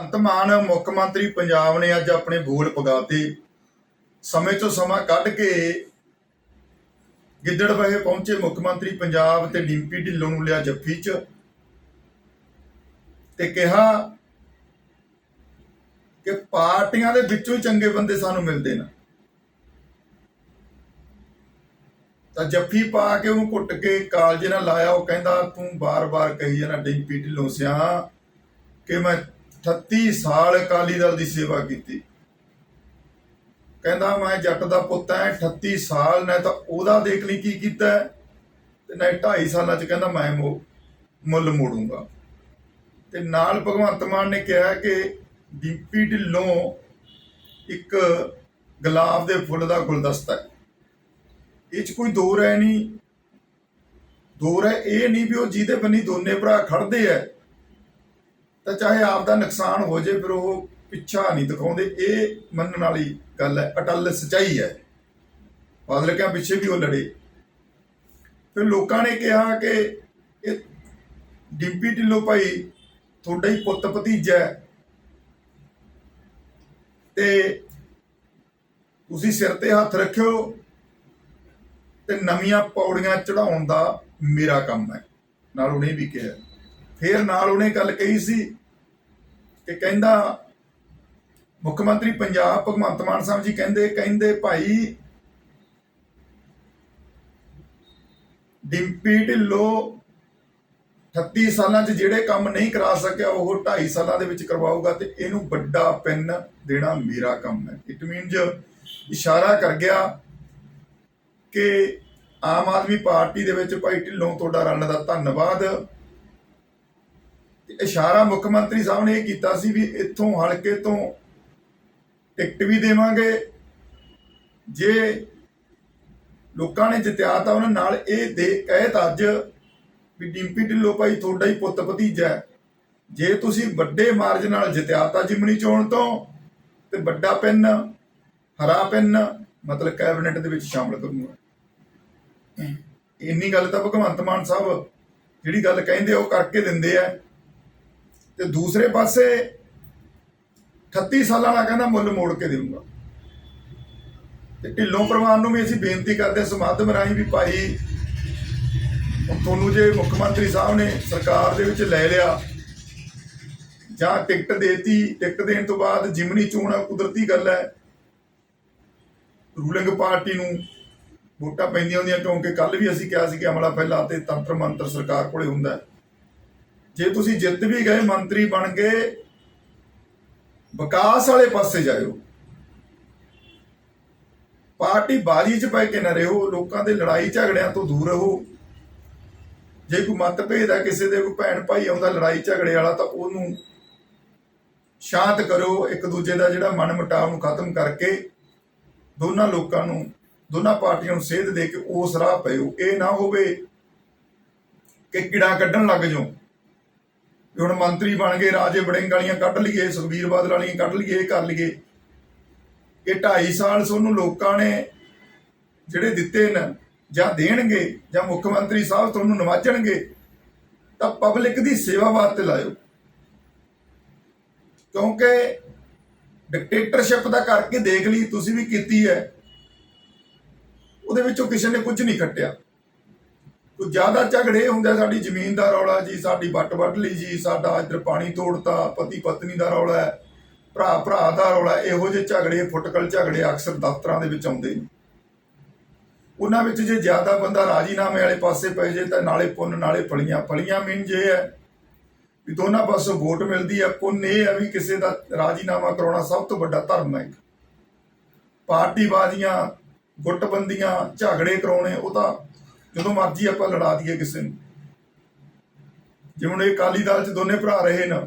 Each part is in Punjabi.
ਭਗਵੰਤ ਮਾਨ ਮੁੱਖ ਮੰਤਰੀ ਪੰਜਾਬ ਨੇ ਅੱਜ ਆਪਣੇ ਬੋਲ ਪਗਾਤੇ। ਸਮੇਂ ਤੋਂ ਸਮਾਂ ਕੱਢ ਕੇ ਗਿੱਦੜਬਾਹੇ ਪਹੁੰਚੇ ਮੁੱਖ ਮੰਤਰੀ ਪੰਜਾਬ ਤੇ ਡਿੰਪੀ ਢਿੱਲੋਂ ਨੂੰ ਲਿਆ ਜੱਫੀ 'ਚ ਤੇ ਕਿਹਾ ਕਿ ਪਾਰਟੀਆਂ ਦੇ ਵਿੱਚੋਂ ਹੀ ਚੰਗੇ ਬੰਦੇ ਸਾਨੂੰ ਮਿਲਦੇ ਨੇ। ਤਾਂ ਜੱਫੀ ਪਾ ਕੇ ਉਹਨੂੰ ਕੁੱਟ ਕੇ ਕਾਲਜੇ ਨਾਲ ਲਾਇਆ, ਉਹ ਕਹਿੰਦਾ, ਤੂੰ ਬਾਰ-ਬਾਰ ਕਹੀ ਜਾਣਾ ਡਿੰਪੀ ਢਿੱਲੋਂ ਸਿਆ ਕਿ ਮੈਂ 38 ਸਾਲ ਅਕਾਲੀ ਦਲ ਦੀ ਸੇਵਾ ਕੀਤੀ। ਕਹਿੰਦਾ ਮੈਂ ਜੱਟ ਦਾ ਪੁੱਤ ਐ 38 ਸਾਲ ਨੇ ਤਾਂ ਉਹਦਾ ਦੇਖ ਲਈ ਕੀ ਕੀਤਾ ਤੇ ਨਾ 2.5 ਸਾਲਾਂ ਚ ਕਹਿੰਦਾ ਮੈਂ ਮੁੱਲ ਮੋੜੂੰਗਾ। ਤੇ ਨਾਲ ਭਗਵੰਤ ਮਾਨ ਨੇ ਕਿਹਾ ਕਿ ਡੀਪੀ ਢਿੱਲੋਂ ਇੱਕ ਗੁਲਾਬ ਦੇ ਫੁੱਲ ਦਾ ਗੁਲਦਸਤਾ ਹੈ ਇਹ ਚ ਕੋਈ ਦੋ ਰਹਿ ਨਹੀਂ। ਦੋ ਰਹਿ ਇਹ ਨਹੀਂ ਵੀ ਉਹ ਜਿਹਦੇ ਬੰਨੀ ਦੋਨੇ ਭਰਾ ਖੜਦੇ ਐ। ਤਾਂ ਚਾਹੇ ਆਪ ਦਾ ਨੁਕਸਾਨ ਹੋ ਜੇ, ਫਿਰ ਉਹ ਪਿੱਛਾ ਨਹੀਂ ਦਿਖਾਉਂਦੇ। ਇਹ ਮੰਨਣ ਵਾਲੀ ਗੱਲ ਹੈ, ਅਟਲ ਸਚਾਈ ਹੈ। ਬਾਦਲ ਕਿਹਾ ਪਿੱਛੇ ਵੀ ਉਹ ਲੜੇ। ਫਿਰ ਲੋਕਾਂ ਨੇ ਕਿਹਾ ਕਿ ਇਹ ਡਿੰਪੀ ਢਿੱਲੋ ਭਾਈ ਤੁਹਾਡਾ ਹੀ ਪੁੱਤ ਭਤੀਜਾ ਤੇ ਤੁਸੀਂ ਸਿਰ ਤੇ ਹੱਥ ਰੱਖਿਓ ਤੇ ਨਵੀਆਂ ਪੌੜੀਆਂ ਚੜਾਉਣ ਦਾ ਮੇਰਾ ਕੰਮ ਹੈ। ਨਾਲ ਉਹਨੇ ਵੀ ਕਿਹਾ। ਫਿਰ ਨਾਲ ਉਹਨੇ ਗੱਲ ਕਹੀ ਸੀ ਕਿ ਕਹਿੰਦਾ, ਮੁੱਖ ਮੰਤਰੀ ਪੰਜਾਬ ਭਗਵੰਤ ਮਾਨ ਸਾਹਿਬ ਜੀ ਕਹਿੰਦੇ ਕਹਿੰਦੇ ਭਾਈ, ਡਿੰਪੀ ਢਿੱਲੋਂ 38 ਸਾਲਾਂ 'ਚ ਜਿਹੜੇ ਕੰਮ ਨਹੀਂ ਕਰਾ ਸਕਿਆ, ਉਹ 2.5 ਸਾਲਾਂ ਦੇ ਵਿੱਚ ਕਰਵਾਊਗਾ ਤੇ ਇਹਨੂੰ ਵੱਡਾ ਪਿੰਨ ਦੇਣਾ ਮੇਰਾ ਕੰਮ ਹੈ। ਇਟ ਮੀਨਸ ਇਸ਼ਾਰਾ ਕਰ ਗਿਆ ਕਿ ਆਮ ਆਦਮੀ ਪਾਰਟੀ ਦੇ ਵਿੱਚ ਭਾਈ ਢਿੱਲੋਂ ਤੁਹਾਡਾ ਰਲਣ ਦਾ ਧੰਨਵਾਦ। ਇਸ਼ਾਰਾ ਮੁੱਖ ਮੰਤਰੀ ਸਾਹਿਬ ਨੇ ਇਹ ਕੀਤਾ ਸੀ ਵੀ ਇੱਥੋਂ ਹਲਕੇ ਤੋਂ ਟਿਕਟ ਵੀ ਦੇਵਾਂਗੇ। ਜੇ ਲੋਕਾਂ ਨੇ ਜਿਤਿਆ ਤਾਂ ਉਹਨਾਂ ਨਾਲ ਇਹ ਦੇ ਕਹਿਤ ਅੱਜ ਵੀ ਡਿੰਪੀ ਢਿੱਲੋਂ ਭਾਈ ਤੁਹਾਡਾ ਹੀ ਪੁੱਤ ਭਤੀਜਾ ਜੇ ਤੁਸੀਂ ਵੱਡੇ ਮਾਰਜ ਨਾਲ ਜਿਤਿਆ ਤਾਂ ਜਿਮਣੀ ਚੋਣ ਤੋਂ ਤੇ ਵੱਡਾ ਪਿੰਨ, ਹਰਾ ਪਿੰਨ, ਮਤਲਬ ਕੈਬਨਿਟ ਦੇ ਵਿੱਚ ਸ਼ਾਮਲ ਕਰੂੰਗਾ। ਇੰਨੀ ਗੱਲ ਤਾਂ ਭਗਵੰਤ ਮਾਨ ਸਾਹਿਬ ਜਿਹੜੀ ਗੱਲ ਕਹਿੰਦੇ ਉਹ ਕਰਕੇ ਦਿੰਦੇ ਆ। ਤੇ ਦੂਸਰੇ ਪਾਸੇ 38 ਸਾਲਾਂ ਦਾ ਕਹਿੰਦਾ ਮੁੱਲ ਮੋੜ ਕੇ ਦੇਊਂਗਾ। ਤੇ ਢਿੱਲੋਂ ਪਰਿਵਾਰ ਨੂੰ ਵੀ ਅਸੀਂ ਬੇਨਤੀ ਕਰਦੇ ਹਾਂ ਇਸ ਮਾਧਿਅਮ ਰਾਹੀਂ ਵੀ ਭਾਈ ਹੁਣ ਤੁਹਾਨੂੰ ਜੇ ਮੁੱਖ ਮੰਤਰੀ ਸਾਹਿਬ ਨੇ ਸਰਕਾਰ ਦੇ ਵਿੱਚ ਲੈ ਲਿਆ, ਜਾਂ ਟਿਕਟ ਦੇਤੀ, ਟਿਕਟ ਦੇਣ ਤੋਂ ਬਾਅਦ ਜਿਮਨੀ ਚੋਣ ਆ, ਕੁਦਰਤੀ ਗੱਲ ਹੈ। ਰੂਲਿੰਗ ਪਾਰਟੀ ਨੂੰ ਵੋਟਾਂ ਪੈਂਦੀਆਂ ਹੁੰਦੀਆਂ, ਕਿਉਂਕਿ ਕੱਲ ਵੀ ਅਸੀਂ ਕਿਹਾ ਸੀ ਕਿ ਅਮਲਾ ਪਹਿਲਾ ਤੇ ਤੰਤਰ ਮੰਤਰ ਸਰਕਾਰ ਕੋਲੇ ਹੁੰਦਾ ਹੈ। ਜੇ ਤੁਸੀਂ ਜਿੱਤ ਵੀ ਗਏ, ਮੰਤਰੀ ਬਣ ਗਏ ਵਿਕਾਸ ਵਾਲੇ ਪਾਸੇ ਜਾਇਓ। ਪਾਰਟੀ ਬਾਜੀ 'ਚ ਪੈ ਕੇ ਨਾ ਰਹੋ, ਲੋਕਾਂ ਦੇ ਲੜਾਈ ਝਗੜਿਆਂ ਤੋਂ ਦੂਰ ਰਹੋ। ਜੇ ਕੋਈ ਮਤਭੇਦ ਹੈ ਕਿਸੇ ਦੇ, ਕੋਈ ਭੈਣ ਭਾਈ ਆਉਂਦਾ ਲੜਾਈ ਝਗੜੇ ਵਾਲਾ, ਤਾਂ ਉਹਨੂੰ ਸ਼ਾਂਤ ਕਰੋ, ਇੱਕ ਦੂਜੇ ਦਾ ਜਿਹੜਾ ਮਨ ਮੁਟਾਵ ਨੂੰ ਖਤਮ ਕਰਕੇ ਦੋਨਾਂ ਲੋਕਾਂ ਨੂੰ, ਦੋਨਾਂ ਪਾਰਟੀਆਂ ਨੂੰ ਸੇਧ ਦੇ ਕੇ ਉਸ ਰਾਹ ਪਇਓ ਇਹ ਨਾ ਹੋਵੇ ਕਿ ਕਿੜਾ ਕੱਢਣ ਲੱਗ ਜਾਓ। ਵੀ ਹੁਣ ਮੰਤਰੀ ਬਣ ਗਏ, ਰਾਜੇ ਵੜਿੰਗ ਵਾਲੀਆਂ ਕੱਢ ਲਈਏ, ਸੁਖਬੀਰ ਬਾਦਲ ਵਾਲੀਆਂ ਕੱਢ ਲਈਏ, ਇਹ ਕਰ ਲਈਏ। ਇਹ 2.5 ਸਾਲ ਤੁਹਾਨੂੰ ਲੋਕਾਂ ਨੇ ਜਿਹੜੇ ਦਿੱਤੇ ਨੇ, ਜਾਂ ਦੇਣਗੇ, ਜਾਂ ਮੁੱਖ ਮੰਤਰੀ ਸਾਹਿਬ ਤੁਹਾਨੂੰ ਨਵਾਜਣਗੇ, ਤਾਂ ਪਬਲਿਕ ਦੀ ਸੇਵਾ ਵਾਸਤੇ ਲਾਇਓ। ਕਿਉਂਕਿ ਡਿਕਟੇਟਰਸ਼ਿਪ ਦਾ ਕਰਕੇ ਦੇਖ ਲਈ, ਤੁਸੀਂ ਵੀ ਕੀਤੀ ਹੈ, ਉਹਦੇ ਵਿੱਚੋਂ ਕਿਸੇ ਨੇ ਕੁਝ ਨਹੀਂ ਕੱਟਿਆ ਕੋਈ ਜ਼ਿਆਦਾ ਝਗੜੇ ਹੁੰਦੇ ਸਾਡੀ ਜ਼ਮੀਨ ਦਾ ਰੌਲਾ ਜੀ, ਸਾਡੀ ਵੱਟ ਵੱਟ ਲਈ ਜੀ, ਸਾਡਾ ਇੱਧਰ ਪਾਣੀ ਤੋੜਤਾ, ਪਤੀ ਪਤਨੀ ਦਾ ਰੌਲਾ ਹੈ, ਭਰਾ ਭਰਾ ਦਾ ਰੌਲਾ ਇਹੋ ਜਿਹੇ ਝਗੜੇ, ਫੁੱਟਕਲ ਝਗੜੇ ਅਕਸਰ ਦਫ਼ਤਰਾਂ ਦੇ ਵਿੱਚ ਆਉਂਦੇ ਨੇ। ਉਹਨਾਂ ਵਿੱਚ ਜੇ ਜ਼ਿਆਦਾ ਬੰਦਾ ਰਾਜੀਨਾਮੇ ਵਾਲੇ ਪਾਸੇ ਪੈ ਜੇ ਤਾਂ ਨਾਲੇ ਪੁੰਨ, ਨਾਲੇ ਫਲੀਆਂ ਫਲੀਆਂ ਮੀਨ ਜੇ ਹੈ। ਵੀ ਦੋਨਾਂ ਪਾਸੋਂ ਵੋਟ ਮਿਲਦੀ ਹੈ, ਪੁੰਨ ਇਹ ਹੈ ਵੀ ਕਿਸੇ ਦਾ ਰਾਜੀਨਾਮਾ ਕਰਾਉਣਾ ਸਭ ਤੋਂ ਵੱਡਾ ਧਰਮ ਹੈ। ਪਾਰਟੀਬਾਜ਼ੀਆਂ ਗੁੱਟਬੰਦੀਆਂ, ਝਗੜੇ ਕਰਾਉਣੇ, ਉਹ ਤਾਂ ਜਦੋਂ ਮਰਜ਼ੀ ਆਪਾਂ ਲੜਾ ਦਈਏ ਕਿਸੇ ਨੂੰ। ਜਿਵੇਂ ਹੁਣ ਇਹ ਅਕਾਲੀ ਦਲ ਚ ਦੋਨੇ ਭਰਾ ਰਹੇ ਨਾ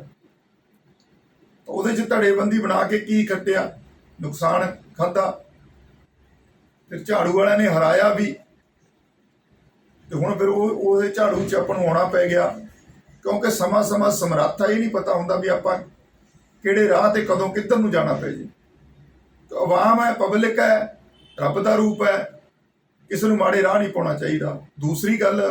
ਉਹਦੇ ਚ ਧੜੇਬੰਦੀ ਬਣਾ ਕੇ ਕੀ ਖੱਟਿਆ? ਨੁਕਸਾਨ ਖਾਦਾ ਫਿਰ ਝਾੜੂ ਵਾਲਿਆਂ ਨੇ ਹਰਾਇਆ ਵੀ। ਤੇ ਹੁਣ ਫਿਰ ਉਹ ਉਹਦੇ ਝਾੜੂ ਚ ਆਪਾਂ ਨੂੰ ਆਉਣਾ ਪੈ ਗਿਆ। ਕਿਉਂਕਿ ਸਮਾਂ ਸਮਾਂ ਸਮਰੱਥਾ ਇਹ ਨਹੀਂ ਪਤਾ ਹੁੰਦਾ ਵੀ ਆਪਾਂ ਕਿਹੜੇ ਰਾਹ ਤੇ ਕਦੋਂ ਕਿੱਧਰ ਨੂੰ ਜਾਣਾ ਪੈ ਜੇ। ਤੇ ਆਵਾਮ ਹੈ, ਪਬਲਿਕ ਹੈ, ਰੱਬ ਦਾ ਰੂਪ ਹੈ। ਕਿਸੇ ਨੂੰ ਮਾੜੇ ਰਾਹ ਨਹੀਂ ਪਾਉਣਾ ਚਾਹੀਦਾ। ਦੂਸਰੀ ਗੱਲ,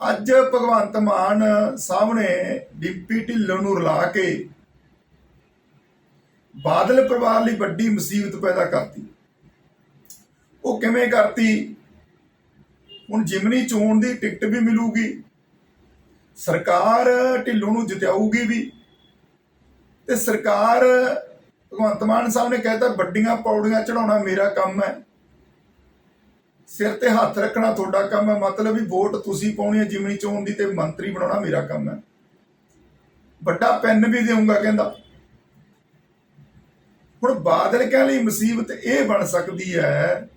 ਅੱਜ ਭਗਵੰਤ ਮਾਨ ਸਾਹਮਣੇ ਡਿੰਪੀ ਢਿੱਲੋਂ ਨੂੰ ਰਲਾ ਕੇ ਬਾਦਲ ਪਰਿਵਾਰ ਲਈ ਵੱਡੀ ਮੁਸੀਬਤ ਪੈਦਾ ਕਰਤੀ। ਉਹ ਕਿਵੇਂ ਕਰਤੀ? ਹੁਣ ਜਿਮਨੀ ਚੋਣ ਦੀ ਟਿਕਟ ਵੀ ਮਿਲੂਗੀ, ਸਰਕਾਰ ਢਿੱਲੋਂ ਨੂੰ ਜਿਤਾਊਗੀ ਵੀ, ਤੇ ਸਰਕਾਰ ਭਗਵੰਤ ਮਾਨ ਸਾਹਿਬ ਨੇ ਕਹਿਤਾ, ਵੱਡੀਆਂ ਪੌੜੀਆਂ ਚੜਾਉਣਾ ਮੇਰਾ ਕੰਮ ਹੈ। ਸਿਰ ਤੇ ਹੱਥ ਰੱਖਣਾ ਤੁਹਾਡਾ ਕੰਮ ਹੈ। ਮਤਲਬ ਵੀ ਵੋਟ ਤੁਸੀਂ ਪਾਉਣੀ ਹੈ, ਜਿਮਨੀ ਚੋਣ ਦੀ ਤੇ ਮੰਤਰੀ ਬਣਾਉਣਾ ਮੇਰਾ ਕੰਮ ਹੈ। ਵੱਡਾ ਪੈਨ ਵੀ ਦੇਊਂਗਾ ਕਹਿੰਦਾ। ਹੁਣ ਬਾਦਲ ਕਹਿ ਲਈ ਮੁਸੀਬਤ ਇਹ ਬਣ ਸਕਦੀ ਹੈ,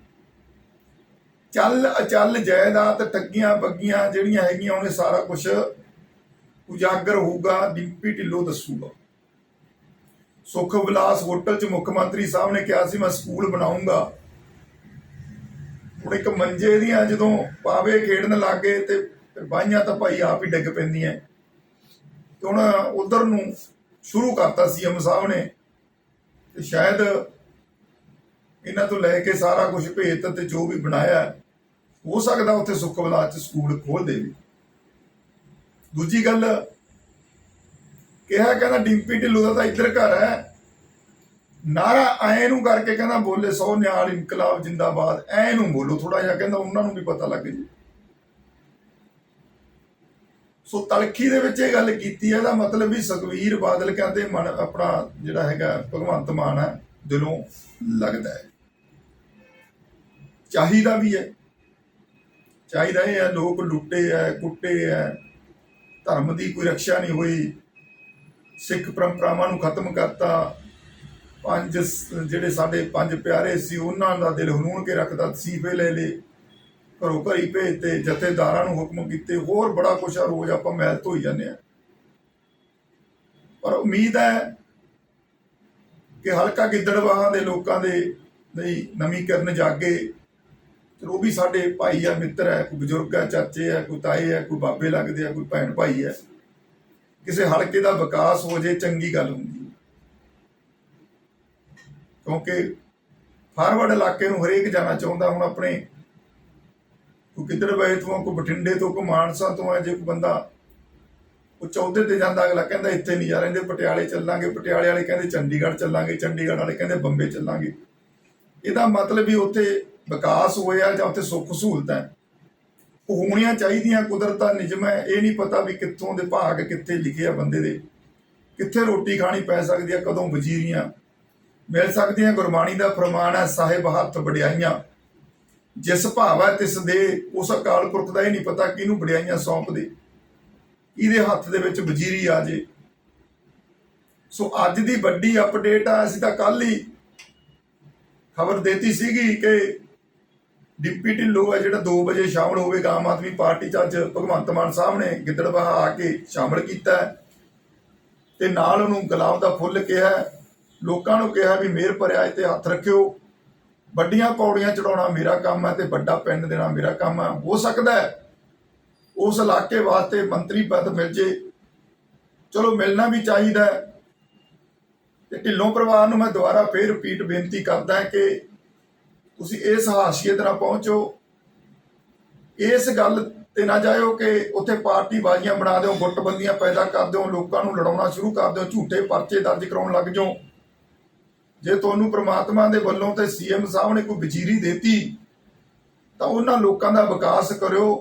ਚੱਲ ਅਚੱਲ ਜਾਇਦਾਦ ਠੱਗੀਆਂ ਬੱਗੀਆਂ ਜਿਹੜੀਆਂ ਹੈਗੀਆਂ, ਉਹਨੇ ਸਾਰਾ ਕੁਝ ਉਜਾਗਰ ਹੋਊਗਾ, ਡਿੰਪੀ ਢਿੱਲੋਂ ਦੱਸੂਗਾ। ਸੁਖ ਵਿਲਾਸ ਹੋਟਲ 'ਚ ਮੁੱਖ ਮੰਤਰੀ ਸਾਹਿਬ ਨੇ ਕਿਹਾ ਸੀ, ਮੈਂ ਸਕੂਲ ਬਣਾਉਂਗਾ ਹੁਣ ਇੱਕ ਮੰਜੇ ਦੀਆਂ ਜਦੋਂ ਪਾਵੇ ਖੇਡਣ ਲੱਗੇ ਤੇ ਫਿਰ ਬਾਈਆਂ ਤਾਂ ਭਾਈ ਆਪ ਹੀ ਡਿੱਗ ਪੈਂਦੀਆਂ। ਤੇ ਹੁਣ ਉਧਰ ਨੂੰ ਸ਼ੁਰੂ ਕਰਤਾ ਸੀਐਮ ਸਾਹਿਬ ਨੇ ਤੇ ਸ਼ਾਇਦ ਇਹਨਾਂ ਤੋਂ ਲੈ ਕੇ ਸਾਰਾ ਕੁਝ ਭੇਤ ਤੇ ਜੋ ਵੀ ਬਣਾਇਆ, ਹੋ ਸਕਦਾ ਉੱਥੇ ਸੁੱਖ ਵਿਲਾਸ ਚ ਸਕੂਲ ਖੋਲ ਦੇਵੇ। ਦੂਜੀ ਗੱਲ, ਕਿਹਾ ਕਹਿੰਦਾ, ਡਿੰਪੀ ਢਿੱਲੋਂ ਦਾ ਤਾਂ ਇੱਧਰ ਘਰ ਹੈ। ਨਾਰਾ ਐ ਨੂੰ ਕਰਕੇ ਕਹਿੰਦਾ ਬੋਲੇ ਸੋ ਨਿਆਲ ਇਨਕਲਾਬ ਜਿੰਦਾਬਾਦ, ਐ ਨੂੰ ਬੋਲੋ ਥੋੜਾ ਜਿਹਾ ਕਹਿੰਦਾ ਉਹਨਾਂ ਨੂੰ ਵੀ ਪਤਾ ਲੱਗ ਜੇ ਸੋ ਤਲਖੀ ਦੇ ਵਿੱਚ ਇਹ ਗੱਲ ਕੀਤੀ ਹੈ, ਇਹਦਾ ਮਤਲਬ ਵੀ ਸੁਖਵੀਰ ਬਾਦਲ ਕਹਿੰਦੇ ਮਨ ਆਪਣਾ ਜਿਹੜਾ ਹੈਗਾ ਭਗਵੰਤ ਮਾਨ ਹੈ, ਦਿਲੋਂ ਲੱਗਦਾ ਹੈ। ਚਾਹੀਦਾ ਵੀ ਹੈ। ਚਾਹੀਦਾ ਇਹ ਹੈ, ਲੋਕ ਲੁੱਟੇ ਹੈ, ਕੁੱਟੇ ਹੈ, ਧਰਮ ਦੀ ਕੋਈ ਰੱਖਿਆ ਨਹੀਂ ਹੋਈ। ਸਿੱਖ ਪਰੰਪਰਾਵਾਂ ਨੂੰ ਖਤਮ ਕਰਤਾ। ਪੰਜ ਜਿਹੜੇ ਸਾਡੇ ਪੰਜ ਪਿਆਰੇ ਸੀ, ਉਹਨਾਂ ਦਾ ਦਿਲ ਹਨੂਣ ਕੇ ਰੱਖਦਾ ਸੀਫੇ ਲੈ ਲੇ ਘਰੋਂ ਘਰੀ ਭੇਜਤੇ ਜਥੇਦਾਰਾਂ ਨੂੰ ਹੁਕਮ ਕੀਤੇ, ਹੋਰ ਬੜਾ ਕੁਛ ਆ, ਰੋਜ਼ ਆਪਾਂ ਮੈਲ ਧੋਈ ਜਾਂਦੇ ਆ। ਪਰ ਉਮੀਦ ਹੈ ਕਿ ਹਲਕਾ ਗਿੱਦੜਵਾਹਾਂ ਦੇ ਲੋਕਾਂ ਦੇ ਲਈ ਨਵੀਂ ਕਰਨ ਜਾਗੇ। ਤੇ ਉਹ ਵੀ ਸਾਡੇ ਭਾਈ ਆ, ਮਿੱਤਰ ਹੈ, ਕੋਈ ਬਜ਼ੁਰਗ ਹੈ, ਚਾਚੇ ਹੈ, ਕੋਈ ਤਾਏ ਹੈ, ਕੋਈ ਬਾਬੇ ਲੱਗਦੇ ਆ, ਕੋਈ ਭੈਣ ਭਾਈ ਹੈ। ਕਿਸੇ ਹਲਕੇ ਦਾ ਵਿਕਾਸ ਹੋ ਜੇ, ਚੰਗੀ ਗੱਲ ਹੁੰਦੀ। ਕਿਉਂਕਿ ਫਾਰਵਰਡ ਇਲਾਕੇ ਨੂੰ ਹਰੇਕ ਜਾਣਾ ਚਾਹੁੰਦਾ, ਹੁਣ ਆਪਣੇ ਕੋਈ ਕਿੱਧਰ ਤੋਂ ਕੋਈ ਬਠਿੰਡੇ ਤੋਂ, ਕੋਈ ਮਾਨਸਾ ਤੋਂ ਹੈ ਜੇ ਕੋਈ ਬੰਦਾ ਉਹ ਚੌਦੇ ਤੇ ਜਾਂਦਾ, ਅਗਲਾ ਕਹਿੰਦਾ ਇੱਥੇ ਨਹੀਂ ਜਾ ਰਹਿੰਦੇ ਪਟਿਆਲੇ ਚੱਲਾਂਗੇ, ਪਟਿਆਲੇ ਵਾਲੇ ਕਹਿੰਦੇ ਚੰਡੀਗੜ੍ਹ ਚੱਲਾਂਗੇ, ਚੰਡੀਗੜ੍ਹ ਵਾਲੇ ਕਹਿੰਦੇ ਬੰਬੇ ਚੱਲਾਂਗੇ। ਇਹਦਾ ਮਤਲਬ ਵੀ ਉੱਥੇ ਵਿਕਾਸ ਹੋਇਆ ਜਾਂ ਉੱਥੇ ਸੁੱਖ ਸਹੂਲਤਾਂ ਉਹ ਹੋਣੀਆਂ ਚਾਹੀਦੀਆਂ, ਕੁਦਰਤ ਦਾ ਨਿਯਮ ਹੈ, ਇਹ ਨਹੀਂ ਪਤਾ ਵੀ ਕਿੱਥੋਂ ਦੇ ਭਾਗ ਕਿੱਥੇ ਲਿਖੇ ਆ ਬੰਦੇ ਦੇ। ਕਿੱਥੇ ਰੋਟੀ ਖਾਣੀ ਪੈ ਸਕਦੀ ਹੈ ਕਦੋਂ ਵਜ਼ੀਰੀਆਂ ਮਿਲ ਸਕਦੀਆਂ। ਗੁਰਬਾਣੀ ਦਾ ਫਰਮਾਨ ਹੈ, ਸਾਹਿਬ ਹੱਥ ਵਡਿਆਈਆਂ। ਜਿਸ ਭਾਵ ਹੈ, ਤਿਸ ਦੇ ਉਸ ਅਕਾਲ ਪੁਰਖ ਦਾ ਹੀ ਨਹੀਂ ਪਤਾ ਕਿਹਨੂੰ ਵਡਿਆਈਆਂ ਸੌਂਪ ਦੇ ਇਹਦੇ ਹੱਥ ਦੇ ਵਿੱਚ ਵਜ਼ੀਰੀ ਆ ਜੇ। ਸੋ ਅੱਜ ਦੀ ਵੱਡੀ ਅਪਡੇਟ ਆ, ਅਸੀਂ ਤਾਂ ਕੱਲ ਹੀ ਖਬਰ ਦੇਤੀ ਸੀਗੀ ਕਿ ਡਿੰਪੀ ਢਿੱਲੋਂ ਹੈ, ਜਿਹੜਾ 2 ਵਜੇ ਸ਼ਾਮਲ ਹੋਵੇਗਾ, ਆਮ ਆਦਮੀ ਪਾਰਟੀ ਚ ਅੱਜ ਭਗਵੰਤ ਮਾਨ ਸਾਹਿਬ ਨੇ ਗਿੱਦੜਬਾਹਾ ਆ ਕੇ ਸ਼ਾਮਲ ਕੀਤਾ ਤੇ ਨਾਲ ਉਹਨੂੰ ਗੁਲਾਬ ਦਾ ਫੁੱਲ ਕਿਹਾ ਲੋਕਾਂ ਨੂੰ ਕਿਹਾ ਵੀ ਮਿਹਰ ਭਰਿਆ ਇਹ ਤੇ ਹੱਥ ਰੱਖਿਓ। ਵੱਡੀਆਂ ਕੌੜੀਆਂ ਚੜਾਉਣਾ ਮੇਰਾ ਕੰਮ ਹੈ ਤੇ ਵੱਡਾ ਪਿੰਡ ਦੇਣਾ ਮੇਰਾ ਕੰਮ ਹੈ। ਹੋ ਸਕਦਾ ਹੈ ਉਸ ਇਲਾਕੇ ਵਾਸਤੇ ਮੰਤਰੀ ਪਦ ਮਿਲ ਜੇ। ਚਲੋ ਮਿਲਣਾ ਵੀ ਚਾਹੀਦਾ ਤੇ ਢਿੱਲੋਂ ਪਰਿਵਾਰ ਨੂੰ ਮੈਂ ਦੁਬਾਰਾ ਫੇਰ ਰਿਪੀਟ ਬੇਨਤੀ ਕਰਦਾ ਕਿ ਤੁਸੀਂ ਇਸ ਹਾਸੀਅਤ ਨਾਲ ਪਹੁੰਚੋ। ਇਸ ਗੱਲ ਤੇ ਨਾ ਜਾਇਓ ਕਿ ਉੱਥੇ ਪਾਰਟੀ ਬਾਜ਼ੀਆਂ ਬਣਾ ਦਿਓ, ਗੁੱਟਬੰਦੀਆਂ ਪੈਦਾ ਕਰ ਦਿਓ, ਲੋਕਾਂ ਨੂੰ ਲੜਾਉਣਾ ਸ਼ੁਰੂ ਕਰ ਦਿਓ, ਝੂਠੇ ਪਰਚੇ ਦਰਜ ਕਰਾਉਣ ਲੱਗ ਜਾਓ। ਜੇ ਤੁਹਾਨੂੰ ਪ੍ਰਮਾਤਮਾ ਦੇ ਵੱਲੋਂ ਤੇ ਸੀਐਮ ਸਾਹਿਬ ਨੇ ਕੋਈ ਵਜ਼ੀਰੀ ਦੇਤੀ, ਤਾਂ ਉਹਨਾਂ ਲੋਕਾਂ ਦਾ ਵਿਕਾਸ ਕਰਿਓ,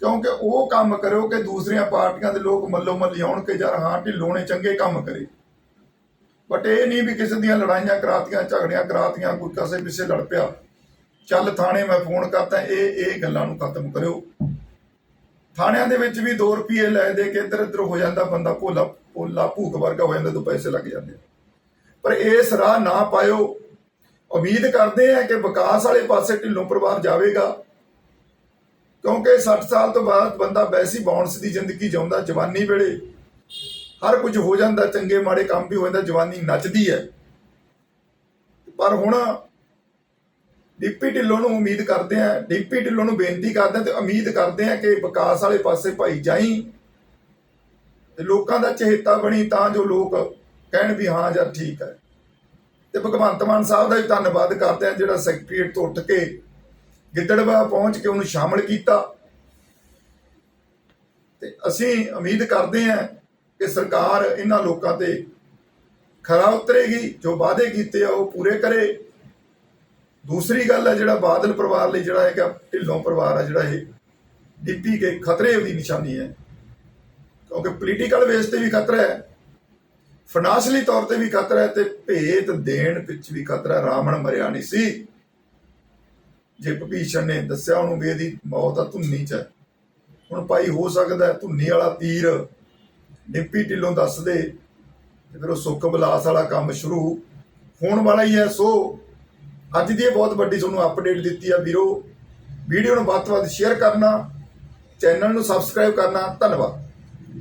ਕਿਉਂਕਿ ਉਹ ਕੰਮ ਕਰਿਓ ਕਿ ਦੂਸਰੀਆਂ ਪਾਰਟੀਆਂ ਦੇ ਲੋਕ ਮੱਲੋ ਮੱਲੀ ਆਉਣ ਕਿ ਯਾਰ ਹਾਂ ਢਿੱਲੋਂ ਨੇ ਚੰਗੇ ਕੰਮ ਕਰੇ। ਬਟ ਇਹ ਨਹੀਂ ਵੀ ਕਿਸੇ ਦੀਆਂ ਲੜਾਈਆਂ ਕਰਾਤੀਆਂ, ਝਗੜੀਆਂ ਕਰਾਤੀਆਂ, ਕੋਈ ਕਿਸੇ ਪਿੱਛੇ ਲੜ ਪਿਆ। ਚੱਲ ਥਾਣੇ ਮੈਂ ਫੋਨ ਕਰਤਾ, ਇਹ ਇਹ ਗੱਲਾਂ ਨੂੰ ਖਤਮ ਕਰਿਓ। ਥਾਣਿਆਂ ਦੇ ਵਿੱਚ ਵੀ 2 ਰੁਪਏ ਲੈ ਦੇ ਕੇ ਇੱਧਰ ਇੱਧਰ ਹੋ ਜਾਂਦਾ ਬੰਦਾ, ਭੋਲਾ ਭੋਲਾ ਭੂਖ ਵਰਗਾ ਹੋ ਜਾਂਦਾ ਤੋਂ ਪੈਸੇ ਲੱਗ ਜਾਂਦੇ ਪਰ ਇਸ ਰਾਹ ਨਾ ਪਾਇਓ। ਉਮੀਦ ਕਰਦੇ ਆ ਕਿ ਵਿਕਾਸ ਵਾਲੇ ਪਾਸੇ ਢਿੱਲੋਂ ਪਰਿਵਾਰ ਜਾਵੇਗਾ। ਕਿਉਂਕਿ 60 ਸਾਲ ਤੋਂ ਬਾਅਦ ਬੰਦਾ ਵੈਸੀ ਬਾਉਂਸ ਦੀ ਜ਼ਿੰਦਗੀ ਜਿਉਂਦਾ ਜਵਾਨੀ ਵੇਲੇ। ਹਰ ਕੁਝ ਹੋ ਜਾਂਦਾ, ਚੰਗੇ ਮਾੜੇ ਕੰਮ ਵੀ ਹੋ ਜਾਂਦਾ, ਜਵਾਨੀ ਨੱਚਦੀ ਹੈ। ਪਰ ਹੁਣ ਡਿਪਟੀ ਢਿੱਲੋਂ ਨੂੰ ਉਮੀਦ ਕਰਦੇ ਆ ਡਿਪਟੀ ਢਿੱਲੋਂ ਨੂੰ ਬੇਨਤੀ ਕਰਦੇ ਆ ਤੇ ਉਮੀਦ ਕਰਦੇ ਆ ਕਿ ਵਿਕਾਸ ਵਾਲੇ ਪਾਸੇ ਭਾਈ ਜਾਈ। ਤੇ ਲੋਕਾਂ ਦਾ ਚਹੇਤਾ ਬਣੀ ਤਾਂ ਜੋ ਲੋਕ ਕਹਿਣ ਵੀ ਹਾਂ ਯਾਰ ਠੀਕ ਹੈ। ਤੇ ਭਗਵੰਤ ਮਾਨ ਸਾਹਿਬ ਦਾ ਵੀ ਧੰਨਵਾਦ ਕਰਦੇ ਆ ਜਿਹੜਾ ਸੈਕਟਰੀਏਟ ਤੋਂ ਉੱਠ ਕੇ ਗਿੱਦੜਵਾ ਪਹੁੰਚ ਕੇ ਉਹਨੂੰ ਸ਼ਾਮਲ ਕੀਤਾ। ਤੇ ਅਸੀਂ ਉਮੀਦ ਕਰਦੇ ਹਾਂ ਕਿ ਸਰਕਾਰ ਇਹਨਾਂ ਲੋਕਾਂ ਤੇ ਖਰਾ ਉਤਰੇਗੀ, ਜੋ ਵਾਅਦੇ ਕੀਤੇ ਆ ਉਹ ਪੂਰੇ ਕਰੇ। ਦੂਸਰੀ ਗੱਲ ਹੈ ਜਿਹੜਾ ਬਾਦਲ ਪਰਿਵਾਰ ਲਈ ਜਿਹੜਾ ਹੈਗਾ, ਢਿੱਲੋਂ ਪਰਿਵਾਰ ਆ ਜਿਹੜਾ ਇਹ, ਡਿੱਪੀ ਕੇ ਖਤਰੇ ਦੀ ਨਿਸ਼ਾਨੀ ਹੈ। ਕਿਉਂਕਿ ਪੋਲੀਟੀਕਲ ਵੇਸ ਤੇ ਵੀ ਖਤਰਾ ਹੈ। ਫਾਈਨਾਂਸ਼ਲੀ ਤੌਰ ਤੇ ਵੀ ਖਤਰਾ ਹੈ ਤੇ ਭੇਤ ਦੇਣ ਵਿੱਚ ਵੀ ਖਤਰਾ ਹੈ। ਰਾਵਣ ਮਰਿਆ ਨਹੀਂ ਸੀ। ਜੇ ਭੀਸ਼ਣ ਨੇ ਦੱਸਿਆ ਉਹਨੂੰ ਵੀ ਇਹਦੀ ਮੌਤ ਆ ਧੁੰਨੀ ਚ। ਹੈ। ਹੁਣ ਭਾਈ ਹੋ ਸਕਦਾ ਧੁੰਨੀ ਵਾਲਾ ਤੀਰ ਡਿੱਪੀ ਢਿੱਲੋਂ ਦੱਸਦੇ ਤੇ ਫਿਰ ਉਹ ਸੁੱਖ ਬਲਾਸ ਵਾਲਾ ਕੰਮ ਸ਼ੁਰੂ। ਹੋਣ ਵਾਲਾ ਹੀ ਹੈ ਸੋ ਅੱਜ ਦੀ ਇਹ ਬਹੁਤ ਵੱਡੀ ਤੁਹਾਨੂੰ ਅਪਡੇਟ ਦਿੱਤੀ ਆ ਵੀਰੋ। ਵੀਡੀਓ ਨੂੰ ਵੱਧ ਤੋਂ ਵੱਧ ਸ਼ੇਅਰ ਕਰਨਾ ਚੈਨਲ ਨੂੰ ਸਬਸਕ੍ਰਾਈਬ ਕਰਨਾ। ਧੰਨਵਾਦ।